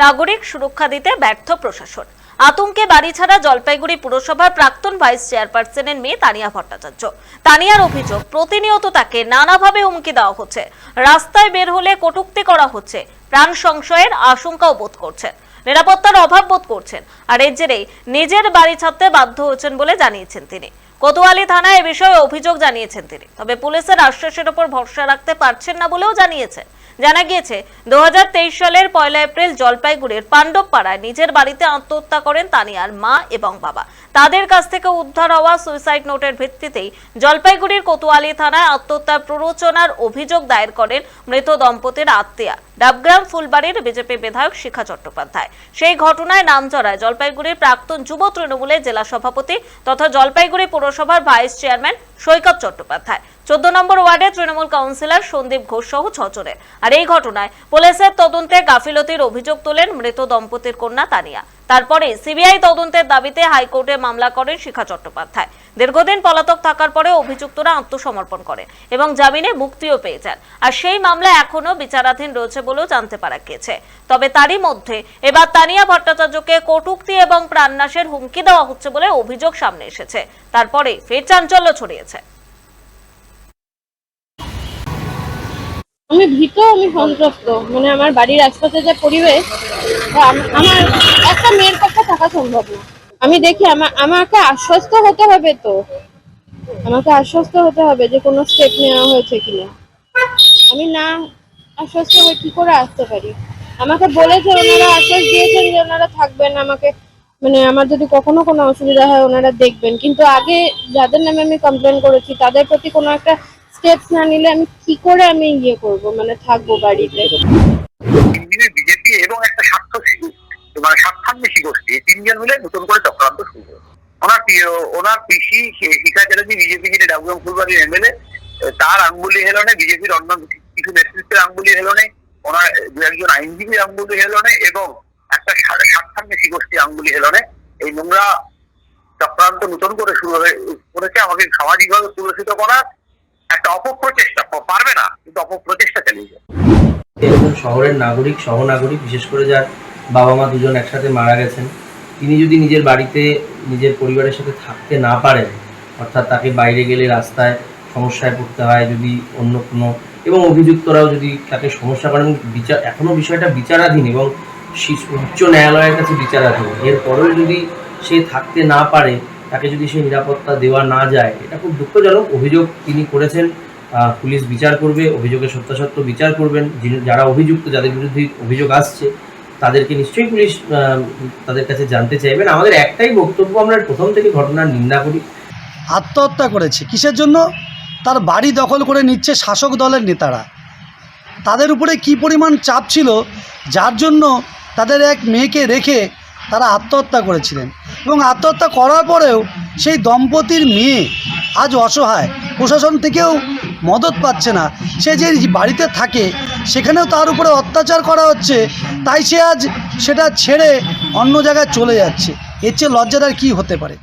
নাগরিক সুরক্ষা দিতে ব্যর্থ প্রশাসন। আতঙ্কে বাড়ি ছাড়া জলপাইগুড়ি পুরসভার প্রাক্তন ভাইস চেয়ারপারসনের মেয়ে তানিয়া ভট্টাচার্য। তানিয়ার অভিযোগ, প্রতিনিয়ত তাকে নানাভাবে হুমকি দেওয়া হচ্ছে। রাস্তায় বের হলে কটূক্তি করা হচ্ছে। প্রাণ সংশয়ের আশঙ্কাও বোধ করছেন। নিরাপত্তার অভাব বোধ করছেন। আর এর জেরেই নিজের বাড়ি ছাড়তে বাধ্য হচ্ছেন বলে জানিয়েছেন তিনি। কোতোয়ালি থানায় এ বিষয়ে অভিযোগ জানিয়েছেন তিনি। তবে পুলিশের আশ্বাসের ওপর ভরসা রাখতে পারছেন না বলেও জানিয়েছেন। জানা গিয়েছে দু সালের পয়লা এপ্রিল জলপাইগুড়ির পাণ্ডবপাড়ায় নিজের বাড়িতে আত্মহত্যা করেন তানিয়ার মা এবং বাবা। তাদের কাছ থেকে উদ্ধার হওয়া সুইসাইড নোটের ভিত্তিতেই জলপাইগুড়ির কোতোয়ালি থানায় আত্মহত্যার প্ররোচনার অভিযোগ দায়ের করেন মৃত দম্পতির আত্মীয়া। ডাবগ্রাম ফুলবাড়ির বিজেপি বিধায়ক শিখা চট্টোপাধ্যায়। সেই ঘটনায় নাম জড়ায় জলপাইগুড়ির প্রাক্তন যুব তৃণমূলের জেলা সভাপতি তথা জলপাইগুড়ি পৌরসভার ভাইস চেয়ারম্যান সৈকত চট্টোপাধ্যায়। চোদ্দ নম্বর ওয়ার্ডে তৃণমূল কাউন্সিলর সন্দীপ ঘোষ সহ ছজনের। আর এই ঘটনায় পুলিশের তদন্তে গাফিলতির অভিযোগ তোলেন মৃত দম্পতির কন্যা তানিয়া। তারপরে সিবিআই তদন্তের দাবিতে হাইকোর্টে মামলা করেন শিখা চট্টোপাধ্যায়। দীর্ঘদিন পলাতক থাকার পরে অভিযুক্তরা আত্মসমর্পণ করেন এবং জামিনে মুক্তিও পেয়ে যান। আর সেই মামলা এখনও বিচারাধীন রয়েছে বলেও জানতে পারা গেছে তবে তারই মধ্যে এবার তানিয়া ভট্টাচার্যকে কটুক্তি এবং প্রাণনাশের হুমকি দেওয়া হচ্ছে বলে অভিযোগ সামনে এসেছে। তারপরে ফের চাঞ্চল্য ছড়িয়েছে। আমি ভীত, আমি সন্ত্রস্ত মানে আমার বাড়ির আশপাশে যে পরিবেশ আমার একটা মেয়ের পক্ষে থাকা সম্ভব না। আমি দেখি আমা- আমাকে আশ্বস্ত হতে হবে তো। আমাকে আশ্বস্ত হতে হবে যে কোনো স্টেপ নেওয়া হয়েছে কিনা। আমি না আশ্বস্ত হয়ে কি করে আসতে পারি? আমাকে বলেছে ওনারা আশ্বাস দিয়েছেন যে ওনারা থাকবেন, আমাকে মানে আমার যদি কখনো কোনো অসুবিধা হয়, ওনারা দেখবেন। কিন্তু আগে যাদের নামে আমি কমপ্লেন করেছি, তাদের প্রতি কোনো একটা স্টেপস না নিলে আমি কি করে আমি ইয়ে করব? মানে থাকব বাড়িতে? বিজেপি এবং একটা স্বার্থ মানে স্বার্থান্বেষী গোষ্ঠী তিনজন মিলে নতুন করে চক্রান্ত শুরু ওনার ওনার পিসি শিখা চ্যাটার্জি, বিজেপি যিনি ডাবগ্রাম ফুলবাড়ির এমএলএ, তার আঙ্গুলি হেলনে বিজেপির অন্য কিছু নেতৃত্বের আঙ্গুলি হেলনে, ওনার দু একজন আইনজীবীর আঙ্গুলি হেলনে এবং একটা স্বা- স্বার্থান্বেষী গোষ্ঠী আঙ্গুলি হেলনে এই নোংরা চক্রান্ত নতুন করে শুরু হয়ে, করেছে আমাকে সামাজিকভাবে সুরক্ষিত করার একটা অপপ্রচেষ্টা পারবে না, কিন্তু অপপ্রচেষ্টা চালিয়ে যাবে। একজন শহরের নাগরিক, সহনাগরিক, বিশেষ করে যার বাবা মা দুজন একসাথে মারা গেছেন, তিনি যদি নিজের বাড়িতে, নিজের পরিবারের সাথে থাকতে না পারেন, অর্থাৎ তাকে বাইরে গেলে রাস্তায় সমস্যায় পড়তে হয় যদি অন্য কোনো, এবং অভিযুক্তরাও যদি তাকে সমস্যা করেন বিচার এখনও বিষয়টা বিচারাধীন এবং উচ্চ ন্যায়ালয়ের কাছে বিচারাধীন। এরপরেও যদি সে থাকতে না পারে তাকে যদি সে নিরাপত্তা দেওয়া না যায়, এটা খুব দুঃখজনক। অভিযোগ তিনি করেছেন পুলিশ বিচার করবে অভিযোগের সত্যাসত্য বিচার করবেন। যিনি, যারা অভিযুক্ত, যাদের বিরুদ্ধে অভিযোগ আসছে, তাদেরকে নিশ্চয়ই পুলিশ তাদের কাছে জানতে চাইবেন। আমাদের একটাই বক্তব্য, আমরা প্রথম থেকে ঘটনার নিন্দা করি। আত্মহত্যা করেছে। কিসের জন্য? তার বাড়ি দখল করে নিচ্ছে শাসক দলের নেতারা। তাদের উপরে কি পরিমাণ চাপ ছিল, যার জন্য তাদের এক মেয়েকে রেখে তারা আত্মহত্যা করেছিলেন। এবং আত্মহত্যা করার পরেও সেই দম্পতির মেয়ে আজ অসহায়, প্রশাসন থেকেও মদত পাচ্ছে না। সে যে বাড়িতে থাকে, সেখানেও তার উপরে অত্যাচার করা হচ্ছে, তাই সে আজ সেটা ছেড়ে অন্য জায়গায় চলে যাচ্ছে। এর চেয়ে লজ্জাদার কী হতে পারে?